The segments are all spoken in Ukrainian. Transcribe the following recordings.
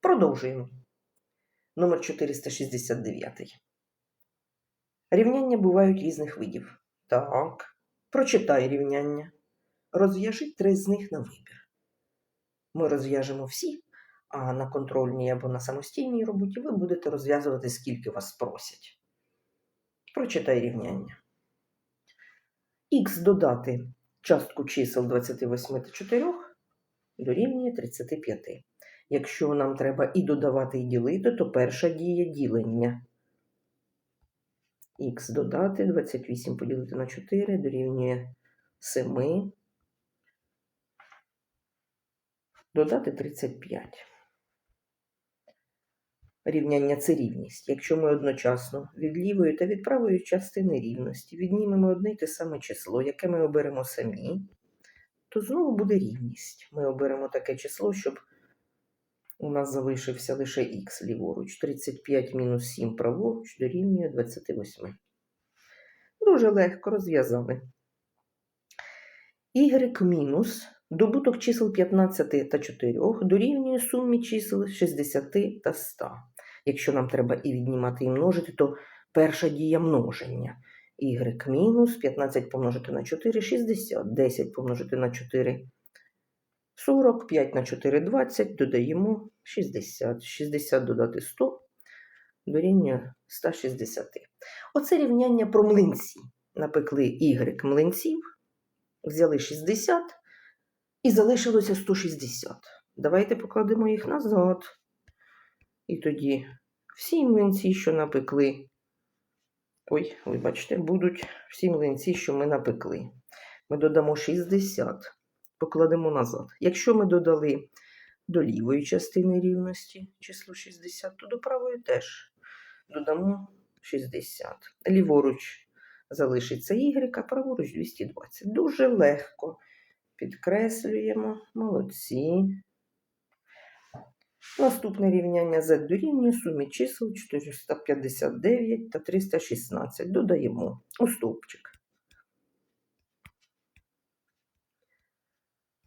Продовжуємо. Номер 469. Рівняння бувають різних видів. Так. Прочитай рівняння. Розв'яжи три з них на вибір. Ми розв'яжемо всі, а на контрольній або на самостійній роботі ви будете розв'язувати, скільки вас просять. Прочитай рівняння. Х додати частку чисел 28 та 4 дорівнює 35. Якщо нам треба і додавати, і ділити, то перша дія ділення. Х додати 28 поділити на 4 дорівнює 7. Додати 35. Рівняння це рівність. Якщо ми одночасно від лівої та від правої частини рівності віднімемо одне й те саме число, яке ми оберемо самі, то знову буде рівність. Ми оберемо таке число, щоб у нас залишився лише х ліворуч. 35 мінус 7 праворуч дорівнює 28. Дуже легко розв'язали. Y мінус добуток чисел 15 та 4 дорівнює сумі чисел 60 та 100. Якщо нам треба і віднімати, і множити, то перша дія множення. Y мінус 15 помножити на 4 60, 10 помножити на 4 40, 5 на 4 20, додаємо 60. 60 додати 100 дорівнює 160. Оце рівняння про млинці. Напекли Y млинців, взяли 60 і залишилося 160. Давайте покладемо їх назад. І тоді всі млинці, що напекли, ой, вибачте, будуть всі млинці, що ми напекли. Ми додамо 60, покладемо назад. Якщо ми додали до лівої частини рівності число 60, то до правої теж додамо 60. Ліворуч залишиться y, а праворуч 220. Дуже легко. Підкреслюємо. Молодці. Наступне рівняння z дорівнює сумі чисел 459 та 316. Додаємо у стовпчик.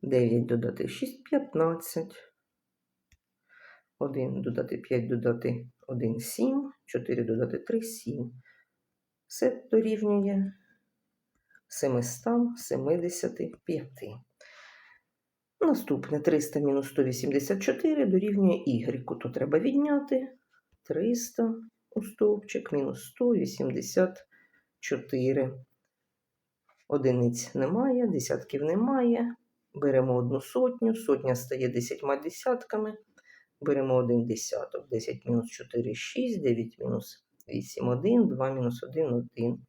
9 додати 6, 15. 1 додати 5 додати 1, 7. 4 додати 3, 7. Все дорівнює 775. Наступне 300 мінус 184 дорівнює y, то треба відняти 300 у стовпчик мінус 184. Одиниць немає, десятків немає. Беремо одну сотню, сотня стає 10 десятками. Беремо один десяток, 10 мінус 4, 6, 9 мінус 8, 1, 2 мінус 1, 1.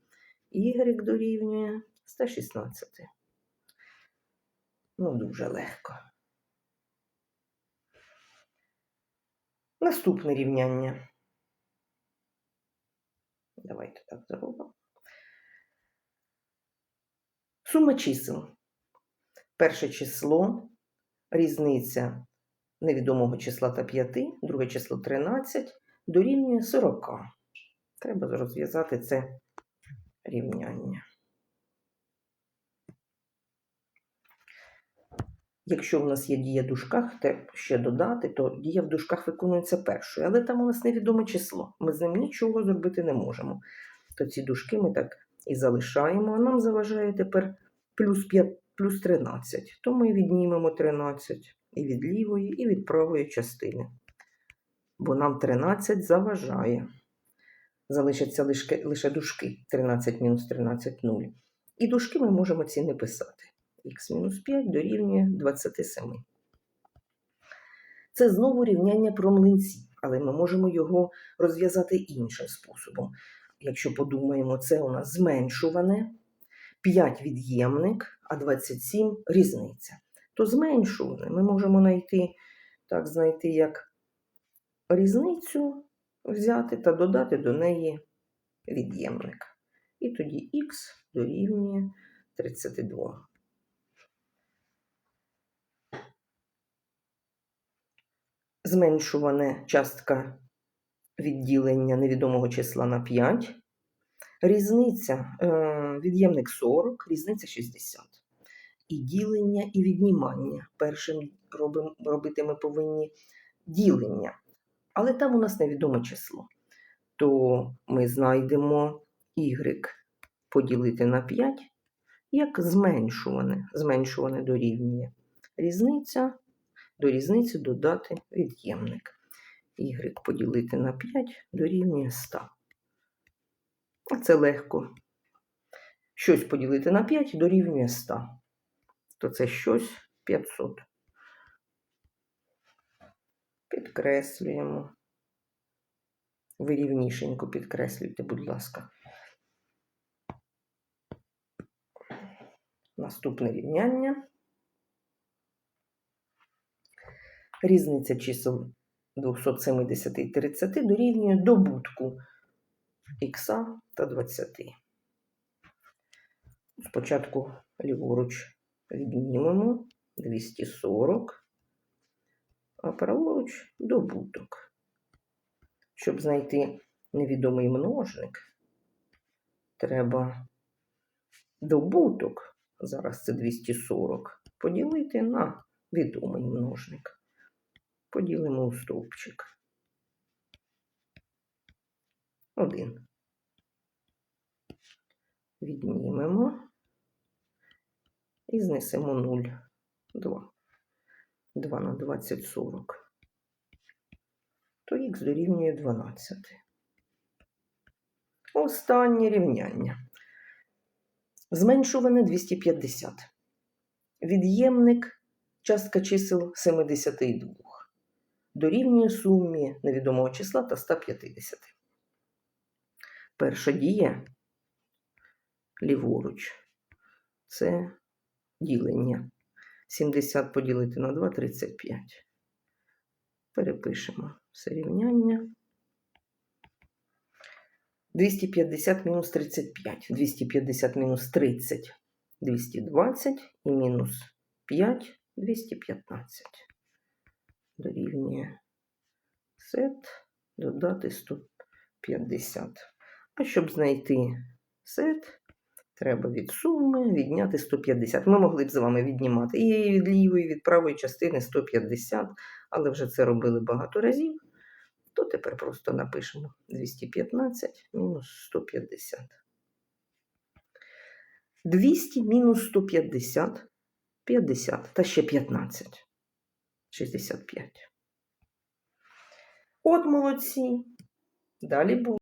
Y дорівнює 116. Ну, дуже легко. Наступне рівняння. Давайте так зробимо. Сума чисел. Перше число, різниця невідомого числа та 5, друге число 13, дорівнює 40. Треба розв'язати це рівняння. Якщо в нас є дія в дужках, те ще додати, то дія в дужках виконується першою, але там у нас невідоме число. Ми з ним нічого зробити не можемо. То ці дужки ми так і залишаємо, а нам заважає тепер плюс 5, плюс 13. То ми віднімемо 13 і від лівої, і від правої частини. Бо нам 13 заважає. Залишаться лише, лише дужки 13 мінус 13 0. І дужки ми можемо ці не писати х мінус 5 дорівнює 27. Це знову рівняння про млинці, але ми можемо його розв'язати іншим способом. Якщо подумаємо, це у нас зменшуване, 5 від'ємник, а 27 різниця. То зменшуване ми можемо знайти, так, знайти як різницю взяти та додати до неї від'ємник. І тоді х дорівнює 32. Зменшуване частка відділення невідомого числа на 5. Різниця е, від'ємник 40, різниця 60. І ділення, і віднімання. Першим робимо, робити ми повинні ділення. Але там у нас невідоме число. То ми знайдемо y поділити на 5 як зменшуване. Зменшуване дорівнює різниця, до різниці додати від'ємник. y поділити на 5 дорівнює 100. А Це легко. Щось поділити на 5 дорівнює 100. То це щось 500. Підкреслюємо. Ви рівнішенько підкреслюйте, будь ласка. Наступне рівняння. Різниця чисел 270 і 30 дорівнює добутку х та 20. Спочатку ліворуч віднімемо 240, а праворуч добуток. Щоб знайти невідомий множник, треба добуток, зараз це 240, поділити на відомий множник. Поділимо у стовпчик. 1. Віднімемо і знесемо 0. 2. 2 на 20 – 40. То х дорівнює 12. Останнє рівняння. Зменшуване 250. Від'ємник частка чисел 72. Дорівнює сумі невідомого числа та 150. Перша дія ліворуч. Це ділення. 70 поділити на 2 – 35. Перепишемо все рівняння. 250 мінус 35. 250 мінус 30 – 220 і мінус 5 – 215. Дорівнює сет додати 150. А щоб знайти сет, треба від суми відняти 150. Ми могли б з вами віднімати і від лівої, і від правої частини 150, але вже це робили багато разів. То тепер просто напишемо 215 мінус 150. 200 мінус 150 50 та ще 15 65. От молодці. Далі буде.